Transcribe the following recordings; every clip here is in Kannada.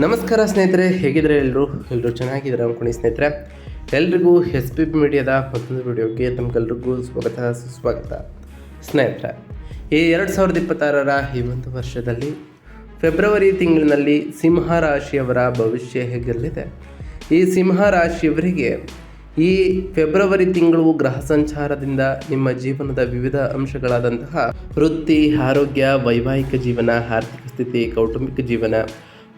ನಮಸ್ಕಾರ ಸ್ನೇಹಿತರೆ ಹೇಗಿದ್ರೆ ಎಲ್ಲರೂ? ಎಲ್ಲರೂ ಚೆನ್ನಾಗಿದ್ದಾರೆ ಅಂದ್ಕೊಂಡು ಸ್ನೇಹಿತರೆ? ಎಲ್ರಿಗೂ ಎಸ್ ಪಿ ಪಿ ಮೀಡಿಯಾದ ಮತ್ತೊಂದು ವಿಡಿಯೋಗೆ ತಮಗೆಲ್ರಿಗೂ ಸ್ವಾಗತ, ಸುಸ್ವಾಗತ. ಸ್ನೇಹಿತರೆ, ಈ ಎರಡು ಸಾವಿರದ ಇಪ್ಪತ್ತಾರರ ಈ ಒಂದು ವರ್ಷದಲ್ಲಿ ಫೆಬ್ರವರಿ ತಿಂಗಳಿನಲ್ಲಿ ಸಿಂಹ ರಾಶಿಯವರ ಭವಿಷ್ಯ ಹೇಗಿರಲಿದೆ? ಈ ಸಿಂಹ ರಾಶಿಯವರಿಗೆ ಈ ಫೆಬ್ರವರಿ ತಿಂಗಳು ಗ್ರಹ ಸಂಚಾರದಿಂದ ನಿಮ್ಮ ಜೀವನದ ವಿವಿಧ ಅಂಶಗಳಾದಂತಹ ವೃತ್ತಿ, ಆರೋಗ್ಯ, ವೈವಾಹಿಕ ಜೀವನ, ಆರ್ಥಿಕ ಸ್ಥಿತಿ, ಕೌಟುಂಬಿಕ ಜೀವನ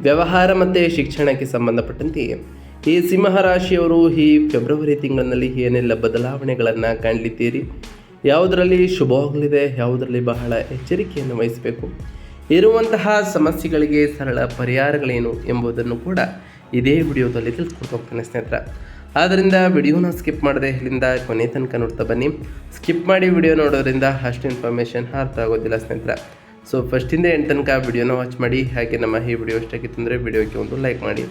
ವ್ಯವಹಾರ ಮತ್ತು ಶಿಕ್ಷಣಕ್ಕೆ ಸಂಬಂಧಪಟ್ಟಂತೆ ಈ ಸಿಂಹ ರಾಶಿಯವರು ಈ ಫೆಬ್ರವರಿ ತಿಂಗಳಿನಲ್ಲಿ ಏನೆಲ್ಲ ಬದಲಾವಣೆಗಳನ್ನು ಕಾಣಲಿದ್ದೀರಿ? ಯಾವುದರಲ್ಲಿ ಶುಭವಾಗಲಿದೆ ಯಾವುದರಲ್ಲಿ ಬಹಳ ಎಚ್ಚರಿಕೆಯನ್ನು ವಹಿಸಬೇಕು? ಇರುವಂತಹ ಸಮಸ್ಯೆಗಳಿಗೆ ಸರಳ ಪರಿಹಾರಗಳೇನು ಎಂಬುದನ್ನು ಕೂಡ ಇದೇ ವಿಡಿಯೋದಲ್ಲಿ ತಿಳಿಸ್ಕೊಡ್ತಾ ಹೋಗ್ತಾನೆ ಸ್ನೇಹಿತರ. ಆದ್ದರಿಂದ ವಿಡಿಯೋನ ಸ್ಕಿಪ್ ಮಾಡದೆ ಇಲ್ಲಿಂದ ಕೊನೆ ತನಕ ನೋಡ್ತಾ ಬನ್ನಿ. ಸ್ಕಿಪ್ ಮಾಡಿ ವಿಡಿಯೋ ನೋಡೋದ್ರಿಂದ ಅಷ್ಟು ಇನ್ಫಾರ್ಮೇಷನ್ ಅರ್ಥ ಆಗೋದಿಲ್ಲ ಸ್ನೇಹಿತರ. ಸೊ ಫಸ್ಟಿಂದ ಎಂಟು ತನಕ ವಿಡಿಯೋನ ವಾಚ್ ಮಾಡಿ. ಹಾಗೆ ನಮ್ಮ ಈ ವಿಡಿಯೋ ಇಷ್ಟಾಗಿತ್ತು ಅಂದರೆ ವಿಡಿಯೋಕ್ಕೆ ಒಂದು ಲೈಕ್ ಮಾಡಿ.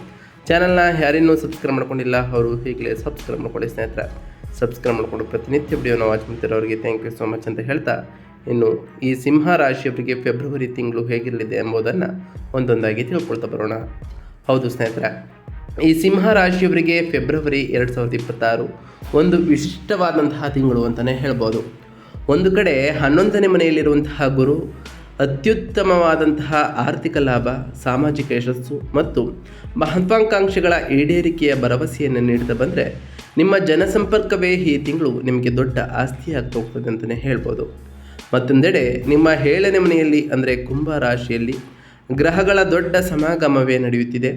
ಚಾನಲ್ನ ಯಾರಿನ್ನೂ ಸಬ್ಸ್ಕ್ರೈಬ್ ಮಾಡ್ಕೊಂಡಿಲ್ಲ, ಅವರು ಈಗಲೇ ಸಬ್ಸ್ಕ್ರೈಬ್ ಮಾಡ್ಕೊಳ್ಳಿ ಸ್ನೇಹಿತರ. ಸಬ್ಸ್ಕ್ರೈಬ್ ಮಾಡಿಕೊಂಡು ಪ್ರತಿನಿತ್ಯ ವಿಡಿಯೋನ ವಾಚ್ ಮಾಡ್ತಿರೋರಿಗೆ ಥ್ಯಾಂಕ್ ಯು ಸೊ ಮಚ್ ಅಂತ ಹೇಳ್ತಾ, ಇನ್ನು ಈ ಸಿಂಹ ರಾಶಿಯವರಿಗೆ ಫೆಬ್ರವರಿ ತಿಂಗಳು ಹೇಗಿರಲಿದೆ ಎಂಬುದನ್ನು ಒಂದೊಂದಾಗಿ ತಿಳ್ಕೊಳ್ತಾ ಬರೋಣ. ಹೌದು ಸ್ನೇಹಿತರೆ, ಈ ಸಿಂಹ ರಾಶಿಯವರಿಗೆ ಫೆಬ್ರವರಿ ಎರಡು ಸಾವಿರದ ಇಪ್ಪತ್ತಾರು ಒಂದು ವಿಶಿಷ್ಟವಾದಂತಹ ತಿಂಗಳು ಅಂತಲೇ ಹೇಳ್ಬೋದು. ಒಂದು ಕಡೆ ಹನ್ನೊಂದನೇ ಮನೆಯಲ್ಲಿರುವಂತಹ ಗುರು ಅತ್ಯುತ್ತಮವಾದಂತಹ ಆರ್ಥಿಕ ಲಾಭ, ಸಾಮಾಜಿಕ ಯಶಸ್ಸು ಮತ್ತು ಮಹತ್ವಾಕಾಂಕ್ಷೆಗಳ ಈಡೇರಿಕೆಯ ಭರವಸೆಯನ್ನು ನೀಡ್ತಾ ಬಂದರೆ ನಿಮ್ಮ ಜನಸಂಪರ್ಕವೇ ಈ ತಿಂಗಳು ನಿಮಗೆ ದೊಡ್ಡ ಆಸ್ತಿಯಾಗ್ತಾ ಹೋಗ್ತದೆ ಅಂತಲೇ ಹೇಳ್ಬೋದು. ಮತ್ತೊಂದೆಡೆ ನಿಮ್ಮ ಏಳನೇ ಮನೆಯಲ್ಲಿ ಅಂದರೆ ಕುಂಭ ರಾಶಿಯಲ್ಲಿ ಗ್ರಹಗಳ ದೊಡ್ಡ ಸಮಾಗಮವೇ ನಡೆಯುತ್ತಿದೆ.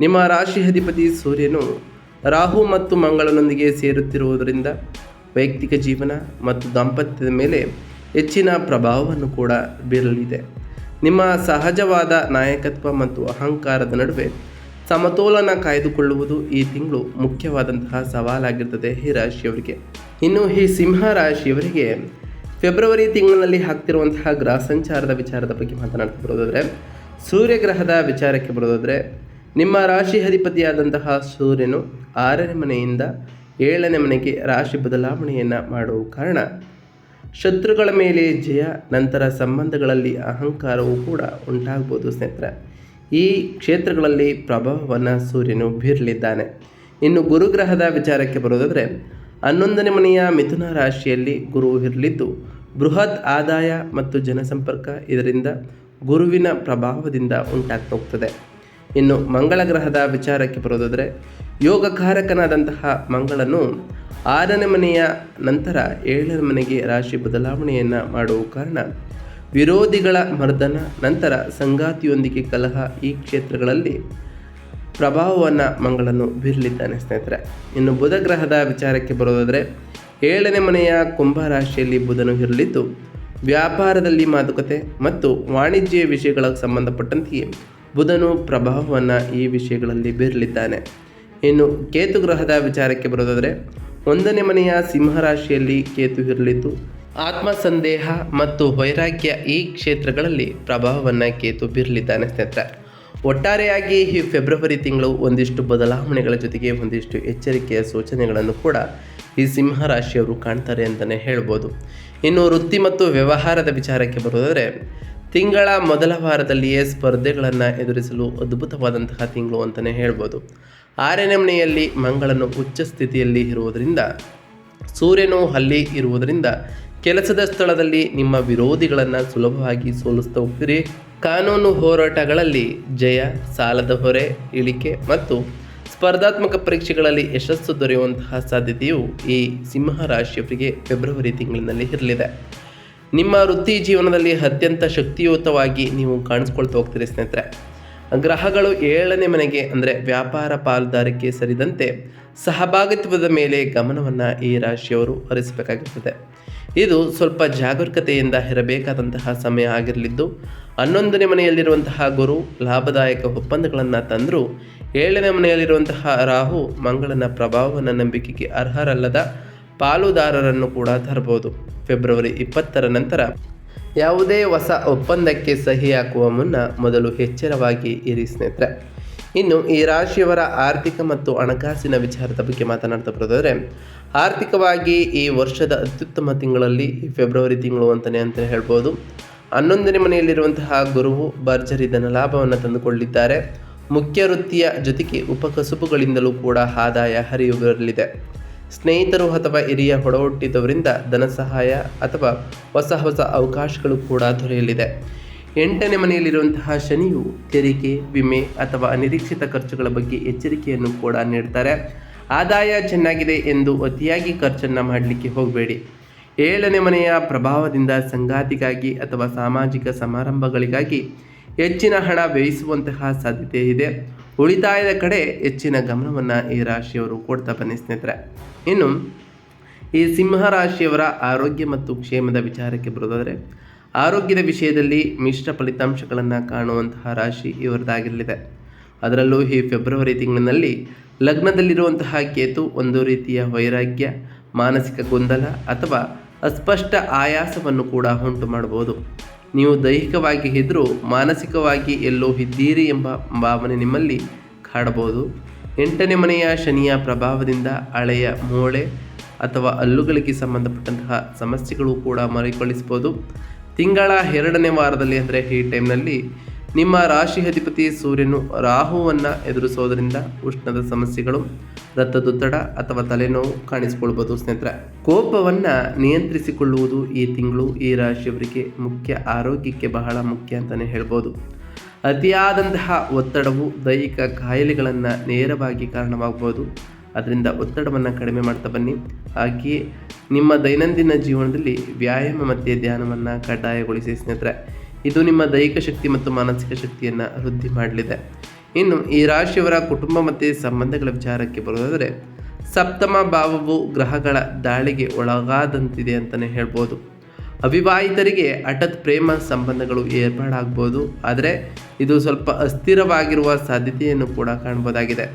ನಿಮ್ಮ ರಾಶಿ ಅಧಿಪತಿ ಸೂರ್ಯನು ರಾಹು ಮತ್ತು ಮಂಗಳನೊಂದಿಗೆ ಸೇರುತ್ತಿರುವುದರಿಂದ ವೈಯಕ್ತಿಕ ಜೀವನ ಮತ್ತು ದಾಂಪತ್ಯದ ಮೇಲೆ ಹೆಚ್ಚಿನ ಪ್ರಭಾವವನ್ನು ಕೂಡ ಬೀರಲಿದೆ. ನಿಮ್ಮ ಸಹಜವಾದ ನಾಯಕತ್ವ ಮತ್ತು ಅಹಂಕಾರದ ನಡುವೆ ಸಮತೋಲನ ಕಾಯ್ದುಕೊಳ್ಳುವುದು ಈ ತಿಂಗಳು ಮುಖ್ಯವಾದಂತಹ ಸವಾಲಾಗಿರ್ತದೆ ಈ ರಾಶಿಯವರಿಗೆ. ಇನ್ನು ಈ ಸಿಂಹ ರಾಶಿಯವರಿಗೆ ಫೆಬ್ರವರಿ ತಿಂಗಳಲ್ಲಿ ಆಗ್ತಿರುವಂತಹ ಗ್ರಹ ಸಂಚಾರದ ವಿಚಾರದ ಬಗ್ಗೆ ಮಾತನಾಡ್ತಾ ಬರೋದಾದರೆ, ಸೂರ್ಯಗ್ರಹದ ವಿಚಾರಕ್ಕೆ ಬರೋದಾದರೆ, ನಿಮ್ಮ ರಾಶಿ ಅಧಿಪತಿಯಾದಂತಹ ಸೂರ್ಯನು ಆರನೇ ಮನೆಯಿಂದ ಏಳನೇ ಮನೆಗೆ ರಾಶಿ ಬದಲಾವಣೆಯನ್ನು ಮಾಡುವ ಕಾರಣ ಶತ್ರುಗಳ ಮೇಲೆ ಜಯ, ನಂತರ ಸಂಬಂಧಗಳಲ್ಲಿ ಅಹಂಕಾರವೂ ಕೂಡ ಉಂಟಾಗ್ಬೋದು ಸ್ನೇಹಿತರೆ. ಈ ಕ್ಷೇತ್ರಗಳಲ್ಲಿ ಪ್ರಭಾವವನ್ನು ಸೂರ್ಯನು ಬೀರಲಿದ್ದಾನೆ. ಇನ್ನು ಗುರುಗ್ರಹದ ವಿಚಾರಕ್ಕೆ ಬರೋದಾದರೆ ಹನ್ನೊಂದನೇ ಮನೆಯ ಮಿಥುನ ರಾಶಿಯಲ್ಲಿ ಗುರು ಇರಲಿದ್ದು, ಬೃಹತ್ ಆದಾಯ ಮತ್ತು ಜನಸಂಪರ್ಕ ಇದರಿಂದ ಗುರುವಿನ ಪ್ರಭಾವದಿಂದ ಉಂಟಾಗ್ತಾ ಹೋಗ್ತದೆ. ಇನ್ನು ಮಂಗಳ ಗ್ರಹದ ವಿಚಾರಕ್ಕೆ ಬರೋದಾದರೆ ಯೋಗಕಾರಕನಾದಂತಹ ಮಂಗಳನು ಆರನೇ ಮನೆಯ ನಂತರ ಏಳನೇ ಮನೆಗೆ ರಾಶಿ ಬದಲಾವಣೆಯನ್ನು ಮಾಡುವ ಕಾರಣ ವಿರೋಧಿಗಳ ಮರ್ದನ ನಂತರ ಸಂಗಾತಿಯೊಂದಿಗೆ ಕಲಹ ಈ ಕ್ಷೇತ್ರಗಳಲ್ಲಿ ಪ್ರಭಾವವನ್ನು ಮಂಗಳನು ಬೀರಲಿದ್ದಾನೆ ಸ್ನೇಹಿತರೆ. ಇನ್ನು ಬುಧ ಗ್ರಹದ ವಿಚಾರಕ್ಕೆ ಬರೋದಾದರೆ ಏಳನೇ ಮನೆಯ ಕುಂಭ ರಾಶಿಯಲ್ಲಿ ಬುಧನು ಇರಲಿದ್ದು ವ್ಯಾಪಾರದಲ್ಲಿ ಮಾತುಕತೆ ಮತ್ತು ವಾಣಿಜ್ಯ ವಿಷಯಗಳ ಸಂಬಂಧಪಟ್ಟಂತೆಯೇ ಬುಧನು ಪ್ರಭಾವವನ್ನು ಈ ವಿಷಯಗಳಲ್ಲಿ ಬೀರಲಿದ್ದಾನೆ. ಇನ್ನು ಕೇತು ಗ್ರಹದ ವಿಚಾರಕ್ಕೆ ಬರೋದಾದರೆ, ಒಂದನೇ ಮನೆಯ ಸಿಂಹರಾಶಿಯಲ್ಲಿ ಕೇತು ಇರಲಿದ್ದು ಆತ್ಮ ಸಂದೇಹ ಮತ್ತು ವೈರಾಗ್ಯ ಈ ಕ್ಷೇತ್ರಗಳಲ್ಲಿ ಪ್ರಭಾವವನ್ನು ಕೇತು ಬೀರಲಿದ್ದಾನೆ ಸ್ನೇಹಿತರೆ. ಒಟ್ಟಾರೆಯಾಗಿ ಈ ಫೆಬ್ರವರಿ ತಿಂಗಳು ಒಂದಿಷ್ಟು ಬದಲಾವಣೆಗಳ ಜೊತೆಗೆ ಒಂದಿಷ್ಟು ಎಚ್ಚರಿಕೆಯ ಸೂಚನೆಗಳನ್ನು ಕೂಡ ಈ ಸಿಂಹರಾಶಿಯವರು ಕಾಣ್ತಾರೆ ಅಂತಲೇ ಹೇಳ್ಬೋದು. ಇನ್ನು ವೃತ್ತಿ ಮತ್ತು ವ್ಯವಹಾರದ ವಿಚಾರಕ್ಕೆ ಬರೋದಾದರೆ ತಿಂಗಳ ಮೊದಲ ವಾರದಲ್ಲಿಯೇ ಸ್ಪರ್ಧೆಗಳನ್ನು ಎದುರಿಸಲು ಅದ್ಭುತವಾದಂತಹ ತಿಂಗಳು ಅಂತಲೇ ಹೇಳ್ಬೋದು. ಆರನೇ ಮನೆಯಲ್ಲಿ ಮಂಗಳನು ಉಚ್ಚ ಸ್ಥಿತಿಯಲ್ಲಿ ಇರುವುದರಿಂದ, ಸೂರ್ಯನು ಅಲ್ಲಿ ಇರುವುದರಿಂದ ಕೆಲಸದ ಸ್ಥಳದಲ್ಲಿ ನಿಮ್ಮ ವಿರೋಧಿಗಳನ್ನು ಸುಲಭವಾಗಿ ಸೋಲಿಸ್ತಾ ಹೋಗ್ತೀರಿ. ಕಾನೂನು ಹೋರಾಟಗಳಲ್ಲಿ ಜಯ, ಸಾಲದ ಹೊರೆ, ಇಳಿಕೆ ಮತ್ತು ಸ್ಪರ್ಧಾತ್ಮಕ ಪರೀಕ್ಷೆಗಳಲ್ಲಿ ಯಶಸ್ಸು ದೊರೆಯುವಂತಹ ಸಾಧ್ಯತೆಯು ಈ ಸಿಂಹ ರಾಶಿಯವರಿಗೆ ಫೆಬ್ರವರಿ ತಿಂಗಳಿನಲ್ಲಿ ಇರಲಿದೆ. ನಿಮ್ಮ ವೃತ್ತಿ ಜೀವನದಲ್ಲಿ ಅತ್ಯಂತ ಶಕ್ತಿಯುತವಾಗಿ ನೀವು ಕಾಣಿಸ್ಕೊಳ್ತಾ ಹೋಗ್ತೀರಿ ಸ್ನೇಹಿತರೆ. ಗ್ರಹಗಳು ಏಳನೇ ಮನೆಗೆ, ಅಂದರೆ ವ್ಯಾಪಾರ ಪಾಲುದಾರಿಕೆ ಸೇರಿದಂತೆ ಸಹಭಾಗಿತ್ವದ ಮೇಲೆ ಗಮನವನ್ನು ಈ ರಾಶಿಯವರು ಹರಿಸಬೇಕಾಗಿರ್ತದೆ. ಇದು ಸ್ವಲ್ಪ ಜಾಗರೂಕತೆಯಿಂದ ಇರಬೇಕಾದಂತಹ ಸಮಯ ಆಗಿರಲಿದ್ದು, ಹನ್ನೊಂದನೇ ಮನೆಯಲ್ಲಿರುವಂತಹ ಗುರು ಲಾಭದಾಯಕ ಒಪ್ಪಂದಗಳನ್ನು ತಂದರೂ, ಏಳನೇ ಮನೆಯಲ್ಲಿರುವಂತಹ ರಾಹು ಮಂಗಳನ ಪ್ರಭಾವವನ್ನು ನಂಬಿಕೆಗೆ ಅರ್ಹರಲ್ಲದ ಪಾಲುದಾರರನ್ನು ಕೂಡ ತರಬಹುದು. ಫೆಬ್ರವರಿ ಇಪ್ಪತ್ತರ ನಂತರ ಯಾವುದೇ ಹೊಸ ಒಪ್ಪಂದಕ್ಕೆ ಸಹಿ ಹಾಕುವ ಮುನ್ನ ಮೊದಲು ಎಚ್ಚರವಾಗಿ ಇರಿ ಸ್ನೇಹಿತರೆ. ಇನ್ನು ಈ ರಾಶಿಯವರ ಆರ್ಥಿಕ ಮತ್ತು ಹಣಕಾಸಿನ ವಿಚಾರದ ಬಗ್ಗೆ ಮಾತನಾಡ್ತಾ ಬರೋದಾದರೆ, ಆರ್ಥಿಕವಾಗಿ ಈ ವರ್ಷದ ಅತ್ಯುತ್ತಮ ತಿಂಗಳಲ್ಲಿ ಫೆಬ್ರವರಿ ತಿಂಗಳು ಅಂತಲೇ ಅಂತ ಹೇಳ್ಬೋದು. ಹನ್ನೊಂದನೇ ಮನೆಯಲ್ಲಿರುವಂತಹ ಗುರುವು ಭರ್ಜರಿ ಧನ ಲಾಭವನ್ನು ತಂದುಕೊಳ್ಳಿದ್ದಾರೆ. ಮುಖ್ಯ ವೃತ್ತಿಯ ಜೊತೆಗೆ ಉಪಕಸುಬುಗಳಿಂದಲೂ ಕೂಡ ಆದಾಯ ಹರಿಯುವರಲಿದೆ ಸ್ನೇಹಿತರು ಅಥವಾ ಹಿರಿಯ ಒಡಹುಟ್ಟಿದವರಿಂದ ಧನ ಸಹಾಯ ಅಥವಾ ಹೊಸ ಹೊಸ ಅವಕಾಶಗಳು ಕೂಡ ದೊರೆಯಲಿದೆ. ಎಂಟನೇ ಮನೆಯಲ್ಲಿರುವಂತಹ ಶನಿಯು ತೆರಿಗೆ, ವಿಮೆ ಅಥವಾ ಅನಿರೀಕ್ಷಿತ ಖರ್ಚುಗಳ ಬಗ್ಗೆ ಎಚ್ಚರಿಕೆಯನ್ನು ಕೂಡ ನೀಡ್ತಾರೆ. ಆದಾಯ ಚೆನ್ನಾಗಿದೆ ಎಂದು ಅತಿಯಾಗಿ ಖರ್ಚನ್ನು ಮಾಡಲಿಕ್ಕೆ ಹೋಗಬೇಡಿ. ಏಳನೇ ಮನೆಯ ಪ್ರಭಾವದಿಂದ ಸಂಗಾತಿಗಾಗಿ ಅಥವಾ ಸಾಮಾಜಿಕ ಸಮಾರಂಭಗಳಿಗಾಗಿ ಹೆಚ್ಚಿನ ಹಣ ವ್ಯಯಿಸುವಂತಹ ಸಾಧ್ಯತೆ ಇದೆ. ಉಳಿತಾಯದ ಕಡೆ ಹೆಚ್ಚಿನ ಗಮನವನ್ನು ಈ ರಾಶಿಯವರು ಕೊಡ್ತಾ ಬನ್ನಿ ಸ್ನೇಹಿತರೆ. ಇನ್ನು ಈ ಸಿಂಹ ರಾಶಿಯವರ ಆರೋಗ್ಯ ಮತ್ತು ಕ್ಷೇಮದ ವಿಚಾರಕ್ಕೆ ಬರೋದಾದರೆ, ಆರೋಗ್ಯದ ವಿಷಯದಲ್ಲಿ ಮಿಶ್ರ ಫಲಿತಾಂಶಗಳನ್ನು ಕಾಣುವಂತಹ ರಾಶಿ ಇವರದಾಗಿರಲಿದೆ. ಅದರಲ್ಲೂ ಈ ಫೆಬ್ರವರಿ ತಿಂಗಳಿನಲ್ಲಿ ಲಗ್ನದಲ್ಲಿರುವಂತಹ ಕೇತು ಒಂದು ರೀತಿಯ ವೈರಾಗ್ಯ, ಮಾನಸಿಕ ಗೊಂದಲ ಅಥವಾ ಅಸ್ಪಷ್ಟ ಆಯಾಸವನ್ನು ಕೂಡ ಉಂಟು ಮಾಡಬಹುದು ನೀವು ದೈಹಿಕವಾಗಿ ಇದ್ದರೂ ಮಾನಸಿಕವಾಗಿ ಎಲ್ಲೋ ಇದ್ದೀರಿ ಎಂಬ ಭಾವನೆ ನಿಮ್ಮಲ್ಲಿ ಕಾಡಬಹುದು. ಎಂಟನೇ ಮನೆಯ ಶನಿಯ ಪ್ರಭಾವದಿಂದ ಹಳೆಯ ಮೂಳೆ ಅಥವಾ ಹಲ್ಲುಗಳಿಗೆ ಸಂಬಂಧಪಟ್ಟಂತಹ ಸಮಸ್ಯೆಗಳು ಕೂಡ ಮರುಕಳಿಸ್ಬೋದು ತಿಂಗಳ ಎರಡನೇ ವಾರದಲ್ಲಿ ಅಂದರೆ ಈ ಟೈಮ್ನಲ್ಲಿ ನಿಮ್ಮ ರಾಶಿ ಅಧಿಪತಿ ಸೂರ್ಯನು ರಾಹುವನ್ನು ಎದುರಿಸೋದರಿಂದ ಉಷ್ಣದ ಸಮಸ್ಯೆಗಳು, ರಕ್ತದೊತ್ತಡ ಅಥವಾ ತಲೆನೋವು ಕಾಣಿಸಿಕೊಳ್ಬೋದು. ಸ್ನೇಹಿತರೆ, ಕೋಪವನ್ನು ನಿಯಂತ್ರಿಸಿಕೊಳ್ಳುವುದು ಈ ತಿಂಗಳು ಈ ರಾಶಿಯವರಿಗೆ ಮುಖ್ಯ, ಆರೋಗ್ಯಕ್ಕೆ ಬಹಳ ಮುಖ್ಯ ಅಂತಲೇ ಹೇಳ್ಬೋದು. ಅತಿಯಾದಂತಹ ಒತ್ತಡವು ದೈಹಿಕ ಕಾಯಿಲೆಗಳನ್ನು ನೇರವಾಗಿ ಕಾರಣವಾಗಬಹುದು ಅದರಿಂದ ಒತ್ತಡವನ್ನು ಕಡಿಮೆ ಮಾಡ್ತಾ ಬನ್ನಿ. ಹಾಗೆಯೇ ನಿಮ್ಮ ದೈನಂದಿನ ಜೀವನದಲ್ಲಿ ವ್ಯಾಯಾಮ ಮತ್ತು ಧ್ಯಾನವನ್ನು ಕಡ್ಡಾಯಗೊಳಿಸಿ ಸ್ನೇಹಿತರೆ. ಇದು ನಿಮ್ಮ ದೈಹಿಕ ಶಕ್ತಿ ಮತ್ತು ಮಾನಸಿಕ ಶಕ್ತಿಯನ್ನು ವೃದ್ಧಿ ಮಾಡಲಿದೆ. ಇನ್ನು ಈ ರಾಶಿಯವರ ಕುಟುಂಬ ಮತ್ತು ಸಂಬಂಧಗಳ ವಿಚಾರಕ್ಕೆ ಬರೋದಾದರೆ, ಸಪ್ತಮ ಭಾವವು ಗ್ರಹಗಳ ದಾಳಿಗೆ ಒಳಗಾದಂತಿದೆ ಅಂತಲೇ ಹೇಳ್ಬೋದು. ಅವಿವಾಹಿತರಿಗೆ ಹಠತ್ ಪ್ರೇಮ ಸಂಬಂಧಗಳು ಏರ್ಪಾಡಾಗ್ಬೋದು. ಆದರೆ ಇದು ಸ್ವಲ್ಪ ಅಸ್ಥಿರವಾಗಿರುವ ಸಾಧ್ಯತೆಯನ್ನು ಕೂಡ ಕಾಣ್ಬೋದಾಗಿದೆ.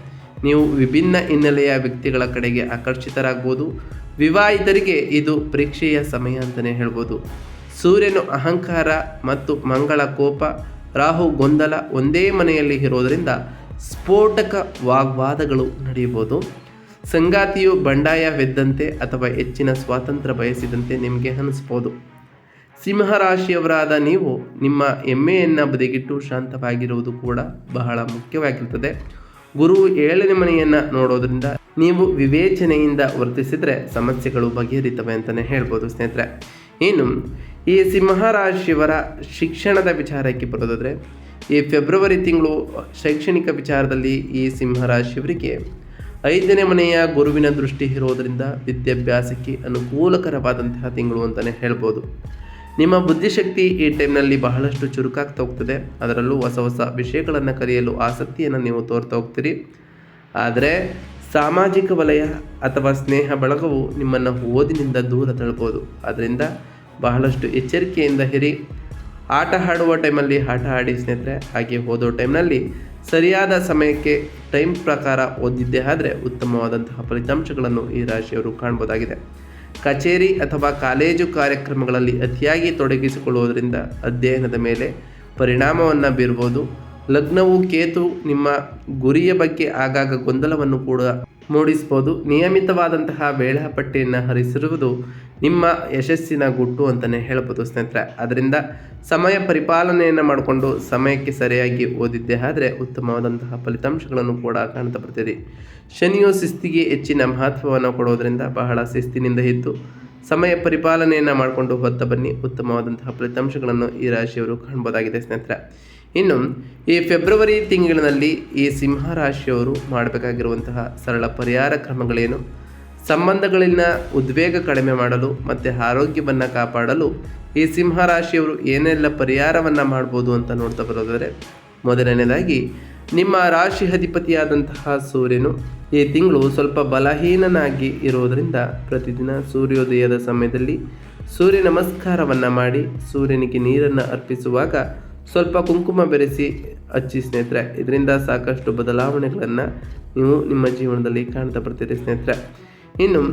ನೀವು ವಿಭಿನ್ನ ಹಿನ್ನೆಲೆಯ ವ್ಯಕ್ತಿಗಳ ಕಡೆಗೆ ಆಕರ್ಷಿತರಾಗ್ಬೋದು. ವಿವಾಹಿತರಿಗೆ ಇದು ಪರೀಕ್ಷೆಯ ಸಮಯ ಅಂತಲೇ ಹೇಳ್ಬೋದು. ಸೂರ್ಯನು ಅಹಂಕಾರ ಮತ್ತು ಮಂಗಳ ಕೋಪ, ರಾಹು ಗೊಂದಲ ಒಂದೇ ಮನೆಯಲ್ಲಿ ಇರೋದರಿಂದ ಸ್ಫೋಟಕ ವಾಗ್ವಾದಗಳು ನಡೆಯಬಹುದು. ಸಂಗಾತಿಯು ಬಂಡಾಯವೆದ್ದಂತೆ ಅಥವಾ ಹೆಚ್ಚಿನ ಸ್ವಾತಂತ್ರ್ಯ ಬಯಸಿದಂತೆ ನಿಮಗೆ ಅನಿಸ್ಬೋದು ಸಿಂಹರಾಶಿಯವರಾದ ನೀವು ನಿಮ್ಮ ಹೆಮ್ಮೆಯನ್ನು ಬದಿಗಿಟ್ಟು ಶಾಂತವಾಗಿರುವುದು ಕೂಡ ಬಹಳ ಮುಖ್ಯವಾಗಿರುತ್ತದೆ ಗುರು ಏಳನೇ ಮನೆಯನ್ನು ನೋಡೋದ್ರಿಂದ ನೀವು ವಿವೇಚನೆಯಿಂದ ವರ್ತಿಸಿದರೆ ಸಮಸ್ಯೆಗಳು ಬಗೆಹರಿತವೆ ಅಂತಲೇ ಹೇಳ್ಬೋದು ಸ್ನೇಹಿತರೆ. ಇನ್ನು ಈ ಸಿಂಹರಾಶಿಯವರ ಶಿಕ್ಷಣದ ವಿಚಾರಕ್ಕೆ ಬರೋದಾದರೆ, ಈ ಫೆಬ್ರವರಿ ತಿಂಗಳು ಶೈಕ್ಷಣಿಕ ವಿಚಾರದಲ್ಲಿ ಈ ಸಿಂಹರಾಶಿಯವರಿಗೆ ಐದನೇ ಮನೆಯ ಗುರುವಿನ ದೃಷ್ಟಿ ಇರೋದರಿಂದ ವಿದ್ಯಾಭ್ಯಾಸಕ್ಕೆ ಅನುಕೂಲಕರವಾದಂತಹ ತಿಂಗಳು ಅಂತಲೇ ಹೇಳ್ಬೋದು. ನಿಮ್ಮ ಬುದ್ಧಿಶಕ್ತಿ ಈ ಟೈಮ್ನಲ್ಲಿ ಬಹಳಷ್ಟು ಚುರುಕಾಗ್ತಾ ಹೋಗ್ತದೆ. ಅದರಲ್ಲೂ ಹೊಸ ಹೊಸ ವಿಷಯಗಳನ್ನು ಕಲಿಯಲು ಆಸಕ್ತಿಯನ್ನು ನೀವು ತೋರ್ತಾ ಹೋಗ್ತೀರಿ. ಆದರೆ ಸಾಮಾಜಿಕ ವಲಯ ಅಥವಾ ಸ್ನೇಹ ಬಳಗವು ನಿಮ್ಮನ್ನು ಓದಿನಿಂದ ದೂರ ತಳ್ಬೋದು. ಅದರಿಂದ ಬಹಳಷ್ಟು ಎಚ್ಚರಿಕೆಯಿಂದ ಇರಿ. ಆಟ ಆಡುವ ಟೈಮಲ್ಲಿ ಆಟ ಆಡಿ ಸ್ನೇಹಿತರೆ, ಹಾಗೆ ಓದೋ ಟೈಮ್ನಲ್ಲಿ ಸರಿಯಾದ ಸಮಯಕ್ಕೆ ಟೈಮ್ ಪ್ರಕಾರ ಓದಿದ್ದೇ ಆದರೆ ಉತ್ತಮವಾದಂತಹ ಫಲಿತಾಂಶಗಳನ್ನು ಈ ರಾಶಿಯವರು ಕಾಣ್ಬೋದಾಗಿದೆ. ಕಚೇರಿ ಅಥವಾ ಕಾಲೇಜು ಕಾರ್ಯಕ್ರಮಗಳಲ್ಲಿ ಅತಿಯಾಗಿ ತೊಡಗಿಸಿಕೊಳ್ಳುವುದರಿಂದ ಅಧ್ಯಯನದ ಮೇಲೆ ಪರಿಣಾಮವನ್ನು ಬೀರ್ಬೋದು. ಲಗ್ನವು ಕೇತು ನಿಮ್ಮ ಗುರಿಯ ಬಗ್ಗೆ ಆಗಾಗ ಗೊಂದಲವನ್ನು ಕೂಡ ಮೂಡಿಸ್ಬೋದು. ನಿಯಮಿತವಾದಂತಹ ವೇಳಾಪಟ್ಟಿಯನ್ನು ಹರಿಸಿರುವುದು ನಿಮ್ಮ ಯಶಸ್ಸಿನ ಗುಟ್ಟು ಅಂತಲೇ ಹೇಳ್ಬೋದು ಸ್ನೇಹಿತರೆ. ಅದರಿಂದ ಸಮಯ ಪರಿಪಾಲನೆಯನ್ನು ಮಾಡಿಕೊಂಡು ಸಮಯಕ್ಕೆ ಸರಿಯಾಗಿ ಓದಿದ್ದೆ ಆದರೆ ಉತ್ತಮವಾದಂತಹ ಫಲಿತಾಂಶಗಳನ್ನು ಕೂಡ ಕಾಣ್ತಾ ಬರ್ತೀರಿ ಶನಿಯು ಶಿಸ್ತಿಗೆ ಹೆಚ್ಚಿನ ಮಹತ್ವವನ್ನು ಕೊಡೋದರಿಂದ ಬಹಳ ಶಿಸ್ತಿನಿಂದ ಇದ್ದು ಸಮಯ ಪರಿಪಾಲನೆಯನ್ನು ಮಾಡಿಕೊಂಡು ಹೊತ್ತ ಬನ್ನಿ. ಉತ್ತಮವಾದಂತಹ ಫಲಿತಾಂಶಗಳನ್ನು ಈ ರಾಶಿಯವರು ಕಾಣ್ಬೋದಾಗಿದೆ ಸ್ನೇಹಿತರೆ. ಇನ್ನು ಈ ಫೆಬ್ರವರಿ ತಿಂಗಳಿನಲ್ಲಿ ಈ ಸಿಂಹ ರಾಶಿಯವರು ಮಾಡಬೇಕಾಗಿರುವಂತಹ ಸರಳ ಪರಿಹಾರ ಕ್ರಮಗಳೇನು? ಸಂಬಂಧಗಳಲ್ಲಿನ ಉದ್ವೇಗ ಕಡಿಮೆ ಮಾಡಲು ಮತ್ತು ಆರೋಗ್ಯವನ್ನು ಕಾಪಾಡಲು ಈ ಸಿಂಹ ರಾಶಿಯವರು ಏನೆಲ್ಲ ಪರಿಹಾರವನ್ನು ಮಾಡ್ಬೋದು ಅಂತ ನೋಡ್ತಾ ಬರೋದಾದರೆ, ಮೊದಲನೇದಾಗಿ ನಿಮ್ಮ ರಾಶಿ ಅಧಿಪತಿಯಾದಂತಹ ಸೂರ್ಯನು ಈ ತಿಂಗಳು ಸ್ವಲ್ಪ ಬಲಹೀನನಾಗಿ ಇರುವುದರಿಂದ ಪ್ರತಿದಿನ ಸೂರ್ಯೋದಯದ ಸಮಯದಲ್ಲಿ ಸೂರ್ಯ ನಮಸ್ಕಾರವನ್ನು ಮಾಡಿ ಸೂರ್ಯನಿಗೆ ನೀರನ್ನು ಅರ್ಪಿಸುವಾಗ ಸ್ವಲ್ಪ ಕುಂಕುಮ ಬೆರೆಸಿ ಹಚ್ಚಿ ಸ್ನೇಹಿತರೆ, ಇದರಿಂದ ಸಾಕಷ್ಟು ಬದಲಾವಣೆಗಳನ್ನು ನೀವು ನಿಮ್ಮ ಜೀವನದಲ್ಲಿ ಕಾಣ್ತಾ ಬರ್ತೀರಿ ಸ್ನೇಹಿತರೆ. ಇನ್ನು,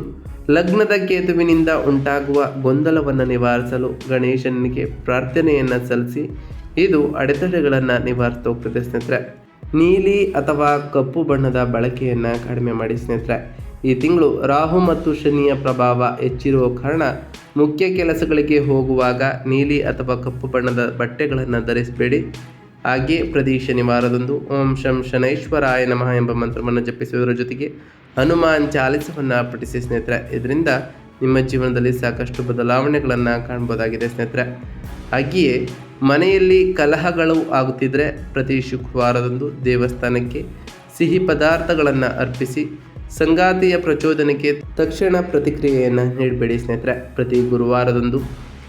ಲಗ್ನದ ಕೇತುವಿನಿಂದ ಉಂಟಾಗುವ ಗೊಂದಲವನ್ನು ನಿವಾರಿಸಲು ಗಣೇಶನಿಗೆ ಪ್ರಾರ್ಥನೆಯನ್ನು ಸಲ್ಲಿಸಿ, ಇದು ಅಡೆತಡೆಗಳನ್ನು ನಿವಾರಿಸ್ತಾ ಹೋಗ್ತದೆ ಸ್ನೇಹಿತರೆ. ನೀಲಿ ಅಥವಾ ಕಪ್ಪು ಬಣ್ಣದ ಬಳಕೆಯನ್ನು ಕಡಿಮೆ ಮಾಡಿ ಸ್ನೇಹಿತರೆ. ಈ ತಿಂಗಳು ರಾಹು ಮತ್ತು ಶನಿಯ ಪ್ರಭಾವ ಹೆಚ್ಚಿರುವ ಕಾರಣ ಮುಖ್ಯ ಕೆಲಸಗಳಿಗೆ ಹೋಗುವಾಗ ನೀಲಿ ಅಥವಾ ಕಪ್ಪು ಬಣ್ಣದ ಬಟ್ಟೆಗಳನ್ನು ಧರಿಸಬೇಡಿ. ಹಾಗೆ ಪ್ರತಿ ಶನಿವಾರದಂದು ಓಂ ಶಂ ಶನೈಶ್ವರಾಯ ನಮಃ ಎಂಬ ಮಂತ್ರವನ್ನು ಜಪಿಸುವುದರ ಜೊತೆಗೆ ಹನುಮಾನ್ ಚಾಲಿಸವನ್ನು ಪಠಿಸಿ ಸ್ನೇಹಿತರೆ, ಇದರಿಂದ ನಿಮ್ಮ ಜೀವನದಲ್ಲಿ ಸಾಕಷ್ಟು ಬದಲಾವಣೆಗಳನ್ನು ಕಾಣ್ಬೋದಾಗಿದೆ ಸ್ನೇಹಿತರೆ. ಹಾಗೆಯೇ ಮನೆಯಲ್ಲಿ ಕಲಹಗಳು ಆಗುತ್ತಿದ್ದರೆ ಪ್ರತಿ ಶುಕ್ರವಾರದಂದು ದೇವಸ್ಥಾನಕ್ಕೆ ಸಿಹಿ ಪದಾರ್ಥಗಳನ್ನು ಅರ್ಪಿಸಿ ಸಂಗಾತಿಯ ಪ್ರಚೋದನೆಗೆ ತಕ್ಷಣ ಪ್ರತಿಕ್ರಿಯೆಯನ್ನು ನೀಡಬೇಡಿ ಸ್ನೇಹಿತರೆ. ಪ್ರತಿ ಗುರುವಾರದಂದು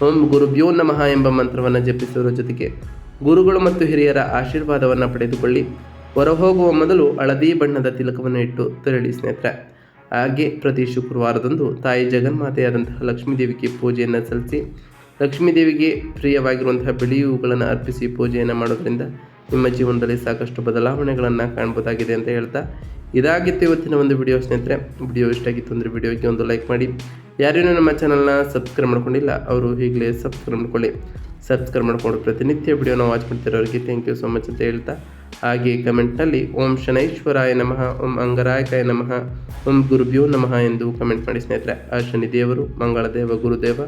ಓಂ ಗುರುಭ್ಯೋ ನಮಃ ಎಂಬ ಮಂತ್ರವನ್ನು ಜಪಿಸುವುದರ ಜೊತೆಗೆ ಗುರುಗಳು ಮತ್ತು ಹಿರಿಯರ ಆಶೀರ್ವಾದವನ್ನು ಪಡೆದುಕೊಳ್ಳಿ. ಹೊರಹೋಗುವ ಮೊದಲು ಹಳದಿ ಬಣ್ಣದ ತಿಲಕವನ್ನು ಇಟ್ಟು ತೆರಳಿ ಸ್ನೇಹಿತರೆ. ಹಾಗೆ ಪ್ರತಿ ಶುಕ್ರವಾರದಂದು ತಾಯಿ ಜಗನ್ಮಾತೆಯಾದಂತಹ ಲಕ್ಷ್ಮೀದೇವಿಗೆ ಪೂಜೆಯನ್ನು ಸಲ್ಲಿಸಿ, ಲಕ್ಷ್ಮೀದೇವಿಗೆ ಪ್ರಿಯವಾಗಿರುವಂತಹ ಬಿಳಿ ಹೂಗಳನ್ನು ಅರ್ಪಿಸಿ ಪೂಜೆಯನ್ನು ಮಾಡೋದರಿಂದ ನಿಮ್ಮ ಜೀವನದಲ್ಲಿ ಸಾಕಷ್ಟು ಬದಲಾವಣೆಗಳನ್ನು ಕಾಣ್ಬೋದಾಗಿದೆ ಅಂತ ಹೇಳ್ತಾ ಇದಾಗಿತ್ತು ಇವತ್ತಿನ ಒಂದು ವಿಡಿಯೋ ಸ್ನೇಹಿತರೆ. ವಿಡಿಯೋ ಇಷ್ಟ ಆಗಿತ್ತು ಅಂದರೆ ವಿಡಿಯೋಗೆ ಒಂದು ಲೈಕ್ ಮಾಡಿ. ಯಾರೇನೂ ನಮ್ಮ ಚಾನಲ್ನ ಸಬ್ಸ್ಕ್ರೈಬ್ ಮಾಡ್ಕೊಂಡಿಲ್ಲ, ಅವರು ಈಗಲೇ ಸಬ್ಸ್ಕ್ರೈಬ್ ಮಾಡ್ಕೊಳ್ಳಿ. ಸಬ್ಸ್ಕ್ರೈಬ್ ಮಾಡಿಕೊಂಡು ಪ್ರತಿನಿತ್ಯ ವಿಡಿಯೋನ ವಾಚ್ ಮಾಡ್ತಿರೋರಿಗೆ ಥ್ಯಾಂಕ್ ಯು ಸೊ ಮಚ್ ಅಂತ ಹೇಳ್ತಾ ಹಾಗೆ ಕಮೆಂಟ್ನಲ್ಲಿ, ಓಂ ಶನೈಶ್ವರಾಯ ನಮಃ, ಓಂ ಅಂಗರಾಯಕಾಯ ನಮಃ, ಓಂ ಗುರುಭ್ಯೋ ನಮಃ ಎಂದು ಕಮೆಂಟ್ ಮಾಡಿ ಸ್ನೇಹಿತರೆ. ಆ ಶನಿ ದೇವರು ಮಂಗಳ ದೇವ ಗುರುದೇವ,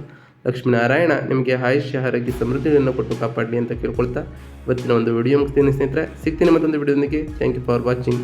ಲಕ್ಷ್ಮೀನಾರಾಯಣ ನಿಮಗೆ ಆಯುಷ್ಯ, ಆರೋಗ್ಯ, ಸಮೃದ್ಧಿಯನ್ನು ಕೊಟ್ಟು ಕಾಪಾಡಲಿ ಅಂತ ಕೇಳ್ಕೊಳ್ತಾ ಇವತ್ತಿನ ಒಂದು ವಿಡಿಯೋ ಮುಗಿಸ್ತೀನಿ ಸ್ನೇಹಿತರೆ. ಸಿಗ್ತೀನಿ ಮತ್ತೊಂದು ವಿಡಿಯೋದೊಂದಿಗೆ ಥ್ಯಾಂಕ್ ಯು ಫಾರ್ ವಾಚಿಂಗ್